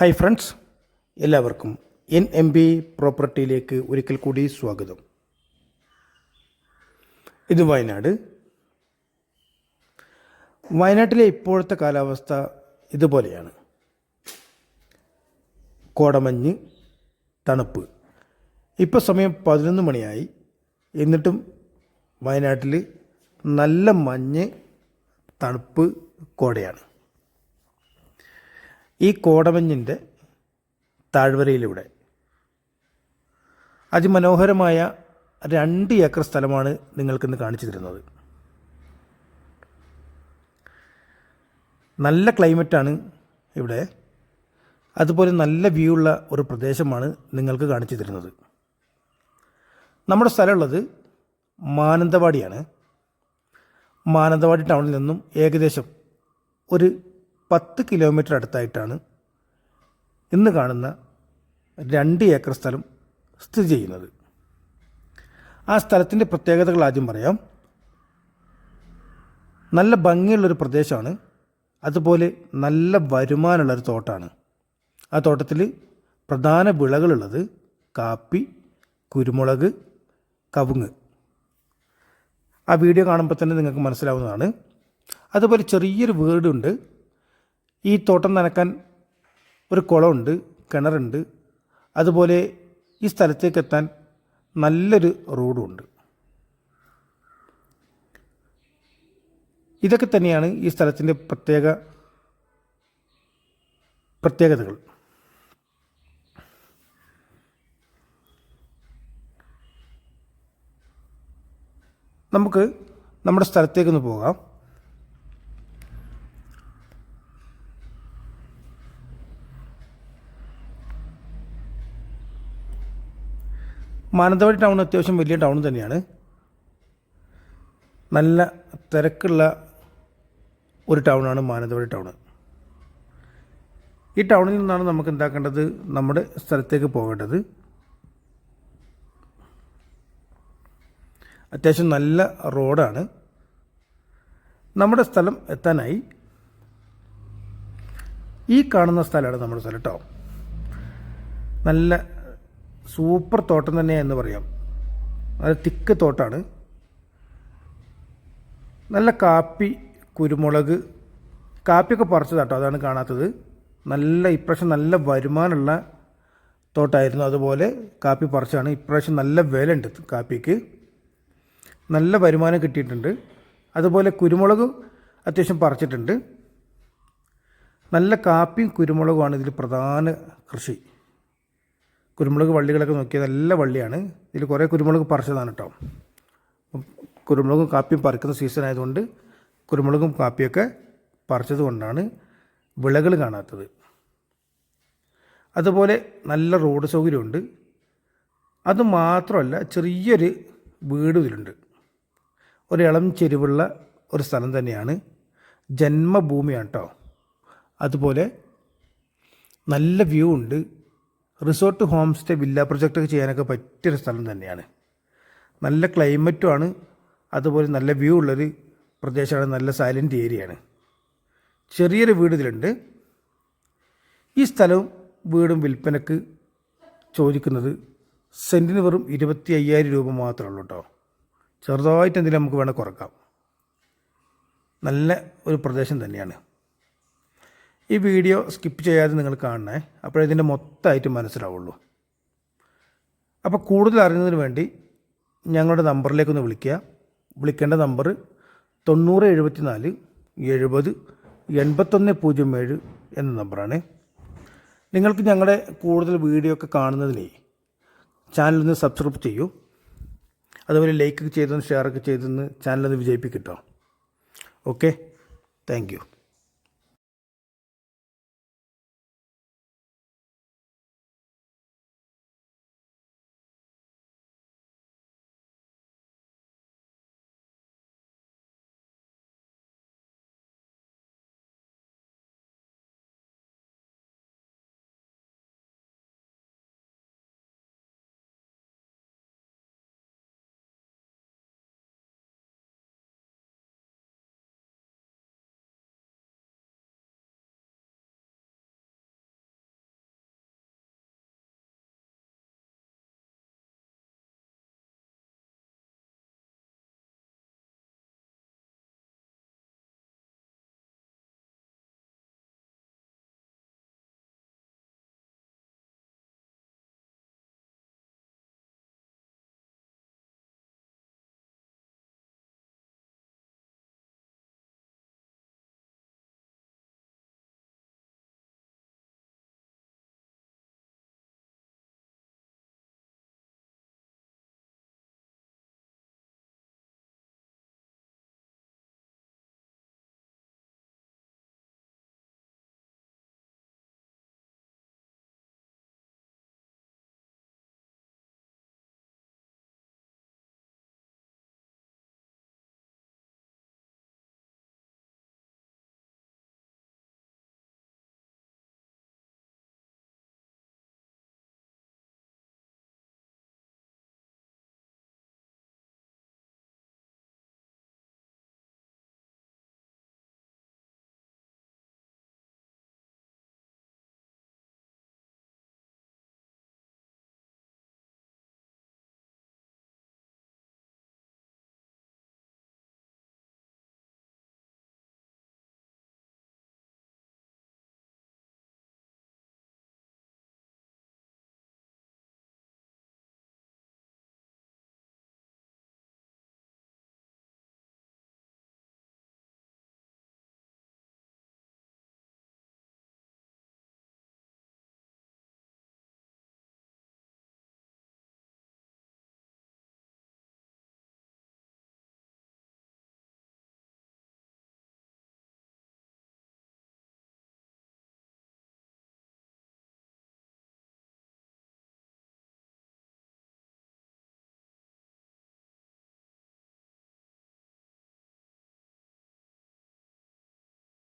Hi friends എല്ലാവർക്കും N M B പ്രോപ്പർട്ടിയിലേക്ക് ഒരിക്കൽ കൂടി സ്വാഗതം. ഇത് വയനാട്. വയനാട്ടിലെ ഇപ്പോഴത്തെ കാലാവസ്ഥ ഇതുപോലെയാണ്. കോടമഞ്ഞ് തണുപ്പ്. ഇപ്പോൾ സമയം പതിനൊന്ന് മണിയായി. എന്നിട്ടും വയനാട്ടിൽ നല്ല മഞ്ഞ് തണുപ്പ് കോടയാണ്. ഈ കോടമഞ്ഞിന്റെ താഴ്വരയിലൂടെ അതിമനോഹരമായ രണ്ട് ഏക്കർ സ്ഥലമാണ് നിങ്ങൾക്കിന്ന് കാണിച്ചു തരുന്നത്. നല്ല ക്ലൈമറ്റാണ് ഇവിടെ. അതുപോലെ നല്ല വ്യൂ ഉള്ള ഒരു പ്രദേശമാണ് നിങ്ങൾക്ക് കാണിച്ചു തരുന്നത്. നമ്മുടെ സ്ഥലമുള്ളത് മാനന്തവാടിയാണ്. മാനന്തവാടി ടൗണിൽ നിന്നും ഏകദേശം ഒരു പത്ത് കിലോമീറ്റർ അടുത്തായിട്ടാണ് ഇന്ന് കാണുന്ന രണ്ട് ഏക്കർ സ്ഥലം സ്ഥിതി ചെയ്യുന്നത്. ആ സ്ഥലത്തിന്റെ പ്രത്യേകതകൾ ആദ്യം പറയാം. നല്ല ഭംഗിയുള്ളൊരു പ്രദേശമാണ്. അതുപോലെ നല്ല വരുമാനമുള്ളൊരു തോട്ടമാണ് ആ തോട്ടത്തിൽ പ്രധാന വിളകളുള്ളത് കാപ്പി കുരുമുളക് കവുങ്ങ്. ആ വീഡിയോ കാണുമ്പോൾ തന്നെ നിങ്ങൾക്ക് മനസ്സിലാവുന്നതാണ്. അതുപോലെ ചെറിയൊരു വീടുണ്ട്. ഈ തോട്ടം നനക്കാൻ ഒരു കുളമുണ്ട് കിണറുണ്ട്. അതുപോലെ ഈ സ്ഥലത്തേക്ക് എത്താൻ നല്ലൊരു റോഡുമുണ്ട് ഇതൊക്കെ തന്നെയാണ് ഈ സ്ഥലത്തിന്റെ പ്രത്യേക പ്രത്യേകതകൾ. നമുക്ക് നമ്മുടെ സ്ഥലത്തേക്കൊന്ന് പോകാം. മാനന്തവാടി ടൗൺ അത്യാവശ്യം വലിയ ടൗൺ തന്നെയാണ്. നല്ല തിരക്കുള്ള ഒരു ടൗണാണ് മാനന്തവാടി ടൗൺ. ഈ ടൗണിൽ നിന്നാണ് നമുക്ക് എന്താക്കേണ്ടത്? നമ്മുടെ സ്ഥലത്തേക്ക് പോകേണ്ടത്. അത്യാവശ്യം നല്ല റോഡാണ്. നമ്മുടെ സ്ഥലം എത്താനായി. ഈ കാണുന്ന സ്ഥലമാണ് നമ്മുടെ സ്ഥലം കേട്ടോ നല്ല സൂപ്പർ തോട്ടം തന്നെയാണെന്ന് പറയാം. അത് തിക്ക് തോട്ടാണ്. നല്ല കാപ്പി കുരുമുളക് കാപ്പിയൊക്കെ പറിച്ചതാട്ടോ അതാണ് കാണാത്തത്. നല്ല ഇപ്രാവശ്യം നല്ല വരുമാനമുള്ള തോട്ടായിരുന്നു. അതുപോലെ കാപ്പി പറിച്ചാണ് ഇപ്രാവശ്യം നല്ല വില ഉണ്ട് കാപ്പിക്ക്. നല്ല വരുമാനം കിട്ടിയിട്ടുണ്ട്. അതുപോലെ കുരുമുളക് അത്യാവശ്യം പറിച്ചിട്ടുണ്ട്. നല്ല കാപ്പിയും കുരുമുളകുമാണ് ഇതിൽ പ്രധാന കൃഷി. കുരുമുളക് വള്ളികളൊക്കെ നോക്കിയാൽ നല്ല വള്ളിയാണ്. ഇതിൽ കുറേ കുരുമുളക് പറിച്ചതാണ് കേട്ടോ കുരുമുളകും കാപ്പിയും പറിക്കുന്ന സീസൺ ആയതുകൊണ്ട് കുരുമുളകും കാപ്പിയൊക്കെ പറിച്ചത് കൊണ്ടാണ് വിളകൾ കാണാത്തത്. അതുപോലെ നല്ല റോഡ് സൗകര്യമുണ്ട്. അത് മാത്രമല്ല ചെറിയൊരു വീട് ഇതിലുണ്ട്. ഒരു ഇളം ചെരുവുള്ള ഒരു സ്ഥലം തന്നെയാണ് ജന്മഭൂമിയാണ് കേട്ടോ അതുപോലെ നല്ല വ്യൂ ഉണ്ട്. റിസോർട്ട് ഹോം സ്റ്റേ വില്ല പ്രൊജക്റ്റൊക്കെ ചെയ്യാനൊക്കെ പറ്റിയൊരു സ്ഥലം തന്നെയാണ്. നല്ല ക്ലൈമറ്റുമാണ് അതുപോലെ നല്ല വ്യൂ ഉള്ളൊരു പ്രദേശമാണ്. നല്ല സൈലന്റ് ഏരിയയാണ്. ചെറിയൊരു വീട് ഇതിലുണ്ട്. ഈ സ്ഥലവും വീടും വിൽപ്പനക്ക് ചോദിക്കുന്നത് സെന്റിന് വെറും ഇരുപത്തി അയ്യായിരം രൂപ മാത്രമേ ഉള്ളൂ കേട്ടോ. ചെറുതായിട്ട് എന്തെങ്കിലും നമുക്ക് വേണമെങ്കിൽ കുറക്കാം. നല്ല ഒരു പ്രദേശം തന്നെയാണ്. ഈ വീഡിയോ സ്കിപ്പ് ചെയ്യാതെ നിങ്ങൾ കാണണേ. അപ്പോഴേ ഇതിന്റെ മൊത്തമായിട്ട് മനസ്സിലാവുള്ളൂ. അപ്പോൾ കൂടുതൽ അറിയുന്നതിന് വേണ്ടി ഞങ്ങളുടെ നമ്പറിലേക്കൊന്ന് വിളിക്കുക. വിളിക്കേണ്ട നമ്പർ തൊണ്ണൂറ് എഴുപത്തി നാല് എഴുപത് എൺപത്തൊന്ന് പൂജ്യം ഏഴ് എന്ന നമ്പറാണ്. നിങ്ങൾക്ക് ഞങ്ങളുടെ കൂടുതൽ വീഡിയോ ഒക്കെ കാണുന്നതിന് ചാനലൊന്ന് സബ്സ്ക്രൈബ് ചെയ്യൂ. അതുപോലെ ലൈക്ക് ചെയ്തൊന്ന് ഷെയറൊക്കെ ചെയ്തൊന്ന് ചാനലൊന്ന് വിജയിപ്പിക്കട്ടോ ഓക്കെ താങ്ക്